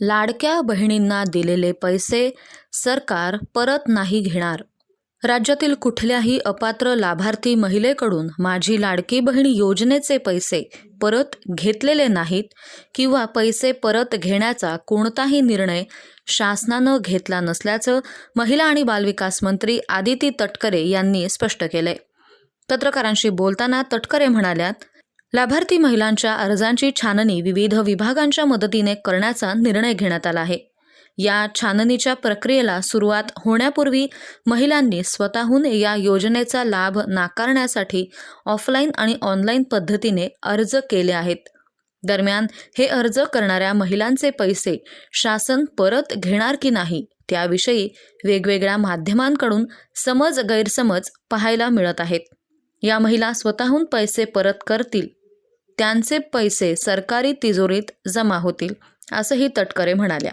लाडक्या बहिणींना दिलेले पैसे सरकार परत नाही घेणार. राज्यातील कुठल्याही अपात्र लाभार्थी महिलेकडून माझी लाडकी बहीण योजनेचे पैसे परत घेतलेले नाहीत किंवा पैसे परत घेण्याचा कोणताही निर्णय शासनानं घेतला नसल्याचं महिला आणि बालविकास मंत्री आदिती तटकरे यांनी स्पष्ट केले पत्रकारांशी बोलताना तटकरे म्हणाल्यात लाभार्थी महिलांच्या अर्जांची छाननी विविध विभागांच्या मदतीने करण्याचा निर्णय घेण्यात आला आहे. या छाननीच्या प्रक्रियेला सुरुवात होण्यापूर्वी महिलांनी स्वतःहून या योजनेचा लाभ नाकारण्यासाठी ऑफलाईन आणि ऑनलाईन पद्धतीने अर्ज केले आहेत. दरम्यान हे अर्ज करणाऱ्या महिलांचे पैसे शासन परत घेणार की नाही त्याविषयी वेगवेगळ्या माध्यमांकडून समज गैरसमज पाहायला मिळत आहेत. या महिला स्वतःहून पैसे परत करतील. त्यांचे पैसे सरकारी तिजोरीत जमा होतील असंही तटकरे म्हणाल्या.